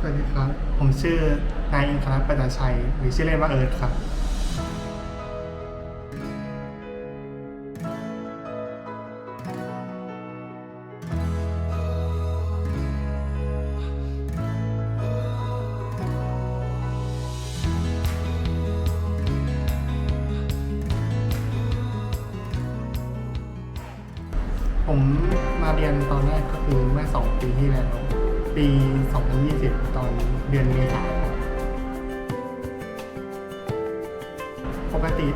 สวัสดีครับ ผมชื่อนายอิงครัตน์ปัญญาชัย หรือชื่อเล่นว่าเอิร์ธครับ ผมมาเรียนตอนแรกก็คือเมื่อสองปีที่แล้ว ปี 2020 ตอนเดือนเมษายนปกติ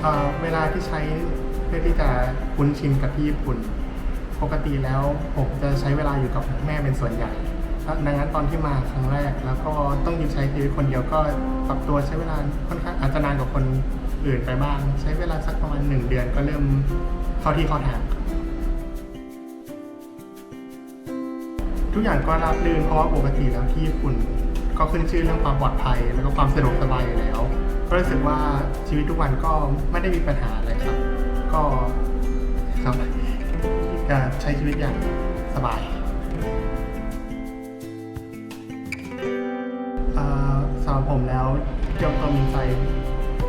เอ่อเวลาที่ใช้เพื่อที่จะคุ้นชินกับที่ญี่ปุ่น ปกติแล้วผมจะใช้เวลาอยู่กับแม่เป็นส่วนใหญ่ดังนั้นตอนที่มาครั้งแรก แล้วก็ต้องอยู่ใช้ชีวิตคนเดียวก็ปรับตัวใช้เวลาค่อนข้างอาจจะนานกว่าคนอื่นไปบ้าง ใช้เวลาสักประมาณหนึ่งเดือนก็เริ่มเข้าที่เข้าทาง ทุกอย่างก็ราบรื่นเพราะว่าปกติแล้วที่ญี่ปุ่น ก็ขึ้นชื่อเรื่องความปลอดภัย แล้วก็ความสะดวกสบายอยู่แล้ว ก็รู้สึกว่าชีวิตทุกวันก็ไม่ได้มีปัญหาอะไรครับ ก็ครับจะใช้ชีวิตอย่างสบายสำหรับผมแล้วเกียวโตมินไซ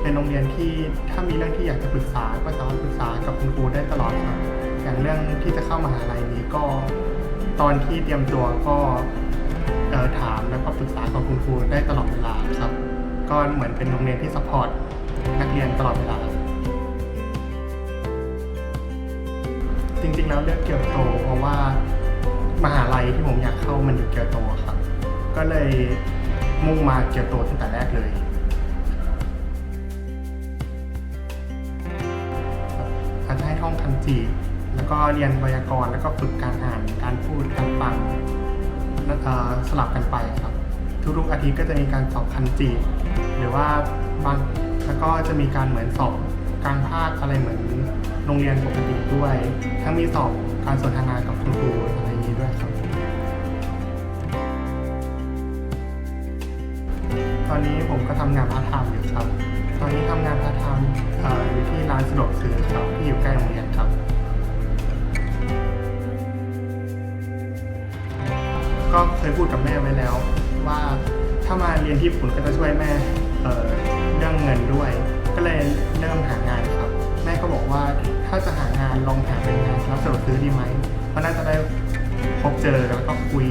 เป็นโรงเรียนที่ถ้ามีเรื่องที่อยากจะปรึกษาก็สามารถปรึกษากับคุณครูได้ตลอดครับอย่างเรื่องที่จะเข้ามหาลัยนี้ก็ ตอนที่เตรียมตัวก็ถามแล้วก็ปรึกษากับคุณครูได้ตลอดเวลาครับ ก็เหมือนเป็นโรงเรียนที่ซัพพอร์ตนักเรียนตลอดเวลา จริงๆแล้วเลือกเกียวโต เพราะว่ามหาลัยที่ผมอยากเข้ามันอยู่เกียวโตครับ ก็เลยมุ่งมาเกียวโตตั้งแต่แรกเลยอาจจะให้ท่องคันจิ แล้วก็เรียนไวยากรณ์แล้วก็ฝึกการอ่านการพูดการฟังสลับกันไปครับ ทุกๆอาทิตย์ก็จะมีการสอบคันจิหรือว่าบางแล้วก็จะมีการเหมือนสอบกลางภาคอะไรเหมือนโรงเรียนปกติด้วย ทั้งมีสอบการสนทนากับคุณครูอะไรอย่างนี้ด้วยครับ ตอนนี้ผมก็ทำงานพาร์ทไทม์อยู่ครับ ตอนนี้ทำงานพาร์ทไทม์อยู่ที่ร้านสะดวกซื้อครับที่อยู่ใกล้โรงเรียนครับ ก็เคยพูดกับแม่ไว้แล้ว ว่าถ้ามาเรียนที่ญี่ปุ่นก็จะช่วยแม่เเรื่องเงินด้วย ก็เลยเริ่มหางานครับ แม่ก็บอกว่าถ้าจะหางานลองหาเป็นงานรับสะดวกซื้อดีไหมเพราะน่าจะได้พบเจอแล้วก็คุย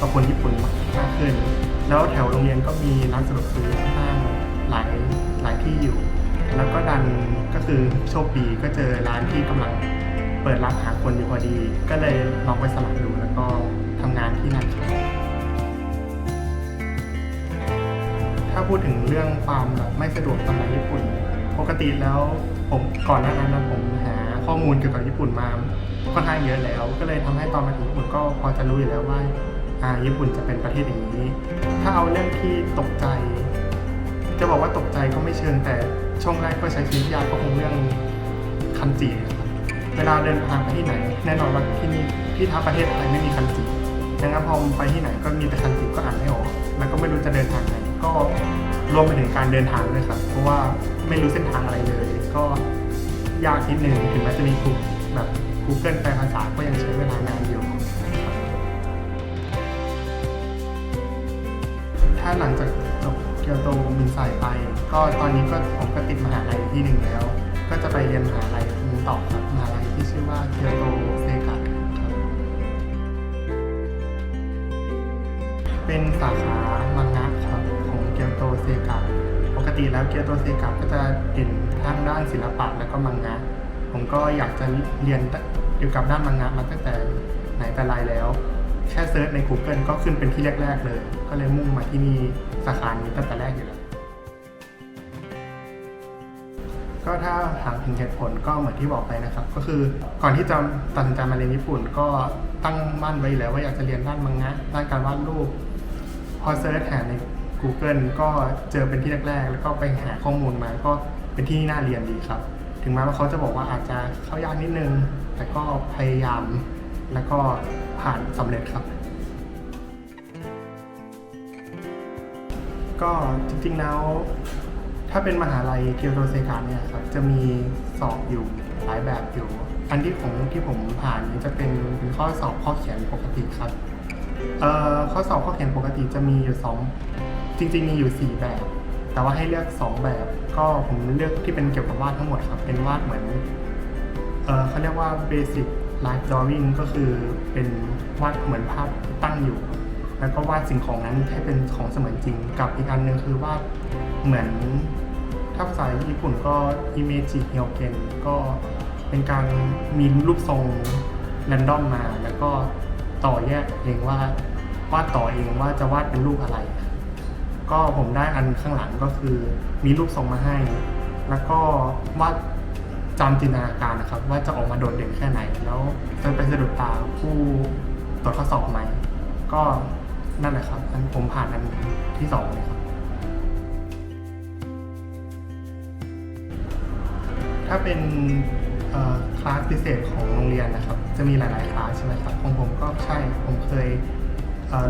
กับคนญี่ปุ่นมากขึ้น แล้วแถวโรงเรียนก็มีร้านสะดวกซื้อห้างหลายหลายที่อยู่ แล้วก็ดันก็คือโชคดีก็เจอร้านที่กำลังเปิดรับหาคนอยู่พอดี ก็เลยลองไปสมัครดูแล้วก็ พูดถึงเรื่องความแบบไม่สะดวกสำหรับญี่ปุ่น ปกติแล้วผมก่อนหน้านั้นนะผมหาข้อมูลเกี่ยวกับญี่ปุ่นมาค่อนข้างเยอะแล้ว ก็เลยทำให้ตอนมาถึงญี่ปุ่นก็พอจะรู้อยู่แล้วว่าอ่าญี่ปุ่นจะเป็นประเทศอย่างนี้ ถ้าเอาเรื่องที่ตกใจ จะบอกว่าตกใจก็ไม่เชิงแต่ช่วงแรกก็ใช้ชีวิตยากก็คงเรื่องคันจินะครับเวลาเดินทางไปที่ไหน แน่นอนว่าที่นี่ที่ท้าประเทศไทยไม่มีคันจิดังนั้นพอไปที่ไหนก็มีแต่คันจิก็อ่านไม่ออก แล้วก็ไม่รู้จะเดินทางไหน ก็รวมไปถึงการเดินทางด้วยครับ เพราะว่าไม่รู้เส้นทางอะไรเลย ก็ยากนิดนึงถึงแม้จะมีกูแบบ Google แปลภาษาก็ยังใช้เวลานานอยู่ครับถ้าหลังจากจบเกียวโตมินไซไป ก็ตอนนี้ก็ผมก็ติดมหาลัยที่หนึ่งแล้ว ก็จะไปเรียนมหาลัยนี้ต่อครับมหาลัยที่ชื่อว่าเกียวโตเซกะครับเป็นสาขามังงะครับ โตเซกะปกติแล้วเกียวโตเซกะก็จะเด่นทางด้านศิลปะและก็มังงะ ผมก็อยากจะเรียนเกี่ยวกับด้านมังงะมาตั้งแต่ไหนแต่ไรแล้ว แค่เซิร์ชใน Google ก็ขึ้นเป็นที่แรก ๆ เลย ก็เลยมุ่งมาที่นี่สาขานี้ตั้งแต่แรกอยู่แล้วก็ถ้าถามถึงเหตุผลก็เหมือนที่บอกไปนะครับ ก็คือก่อนที่จะตัดสินใจมาเรียนญี่ปุ่น ก็ตั้งมั่นไว้แล้วว่าอยากจะเรียนด้านมังงะด้านการวาดรูป พอเซิร์ชหาใน Google ก็เจอเป็นที่แรกๆ แล้วก็ไปหาข้อมูลมาก็เป็นที่น่าเรียนดีครับ ถึงแม้ว่าเขาจะบอกว่าอาจจะเข้ายากนิดนึง แต่ก็พยายามแล้วก็ผ่านสำเร็จครับ ก็จริงๆแล้วถ้าเป็นมหาลัยเกียวโตเซกะเนี่ยครับจะมีสอบอยู่หลายแบบอยู่ อันที่ผมที่ผมผ่านจะเป็นเป็นข้อสอบข้อเขียนปกติครับข้อสอบข้อเขียนปกติจะมีอยู่สอง จริงๆมีอยู่สี่แบบ แต่ว่าให้เลือกสองแบบ ก็ผมเลือกที่เป็นเกี่ยวกับวาดทั้งหมดครับ เป็นวาดเหมือนเออเขาเรียกว่า basic life drawing ก็คือเป็นวาดเหมือนภาพตั้งอยู่ แล้วก็วาดสิ่งของนั้นให้เป็นของเสมือนจริง กับอีกอันหนึ่งคือวาดเหมือนถ้าภาษาญี่ปุ่นก็ image h y o g e n ก็เป็นการมีรูปทรง r รนดอมมา แล้วก็ต่อแยกเองว่าวาดต่อเองว่าจะวาดเป็นรูปอะไร ก็ผมได้อันข้างหลังก็คือมีรูปทรงมาให้ แล้วก็วาดจำจินตนาการนะครับ ว่าจะออกมาโดดเด่นแค่ไหน แล้วจะไปสะดุดตาผู้ตรวจข้อสอบไหมก็นั่นแหละครับ อันผมผ่านอันที่สองเลยครับ ถ้าเป็นคลาสพิเศษของโรงเรียนนะครับ จะมีหลาย ๆ คลาสใช่ไหมครับของผมก็ใช่ผมเคย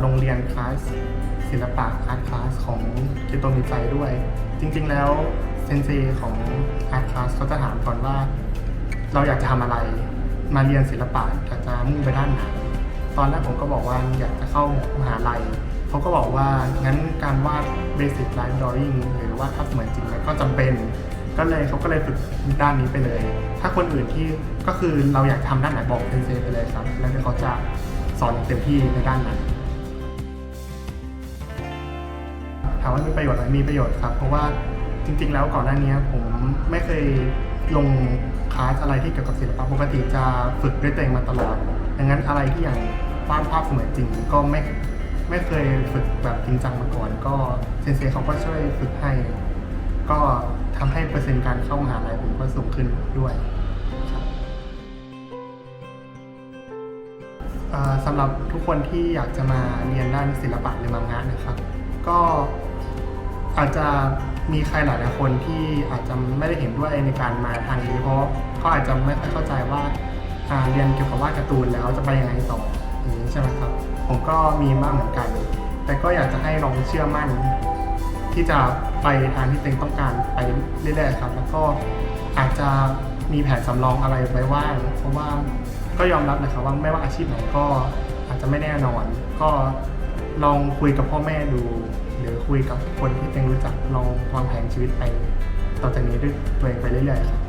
โรงเรียนคลาสศิลปะอาร์ตคลาสของเกโตมิใจด้วย จริง ๆ แล้วเซนเซของอาร์ตคลาสเขาจะถามก่อนว่า เราอยากจะทำอะไร มาเรียนศิลปะอยากจะมุ่งไปด้านไหนตอนแรกผมก็บอกว่าอยากจะเข้ามหาลัยเขาก็บอกว่างั้นการวาด basic line drawing หรือว่าภาพเสมือนจริงก็จำเป็น ก็เลยเขาก็เลยฝึกด้านนี้ไปเลย ถ้าคนอื่นที่ก็คือเราอยากทำด้านไหนบอกเซนเซไปเลยครับ แล้วเขาจะสอนเต็มที่ในด้านนั้นามว่ามีประโยชน์ไหมมีประโยชน์ครับ เพราะว่าจริง ๆ แล้วก่อนหน้านี้ผมไม่เคยลงคลาสอะไรที่เกี่ยวกับศิลปะปกติจะฝึกด้วยตัวเองมาตลอด ดังนั้นอะไรที่อย่างวาดภาพเสมือนจริงก็ไม่ไม่เคยฝึกแบบจริงจังมาก่อน ก็เซนเซเขาก็ช่วยฝึกให้ ก็ทำให้เปอร์เซ็นต์การเข้ามหาลัยผมก็สูงขึ้นด้วยสำหรับทุกคนที่อยากจะมาเรียนด้านศิลปะหรือมังงะนะครับ ก็ อาจจะมีใครหลายๆคนที่อาจจะไม่ได้เห็นด้วยในการมาทางนี้เพราะเขาอาจจะไม่ค่อยเข้าใจว่าเรียนเกี่ยวกับวาดการ์ตูนแล้วจะไปยังไงต่ออย่างนี้ใช่ไหมครับ ผมก็มีบ้างเหมือนกัน แต่ก็อยากจะให้ลองเชื่อมั่น ที่จะไปทางที่ตัวเองต้องการไปเรื่อยๆครับ แล้วก็อาจจะมีแผนสำรองอะไรไว้ว่างเพราะว่าก็ยอมรับนะครับว่าไม่ว่าอาชีพไหนก็อาจจะไม่แน่นอน ก็ ลองคุยกับพ่อแม่ดู หรือคุยกับคนที่ตัวเองรู้จักลองวางแผนชีวิตไป ต่อจากนี้ด้วยตัวเองไปเรื่อยๆครับ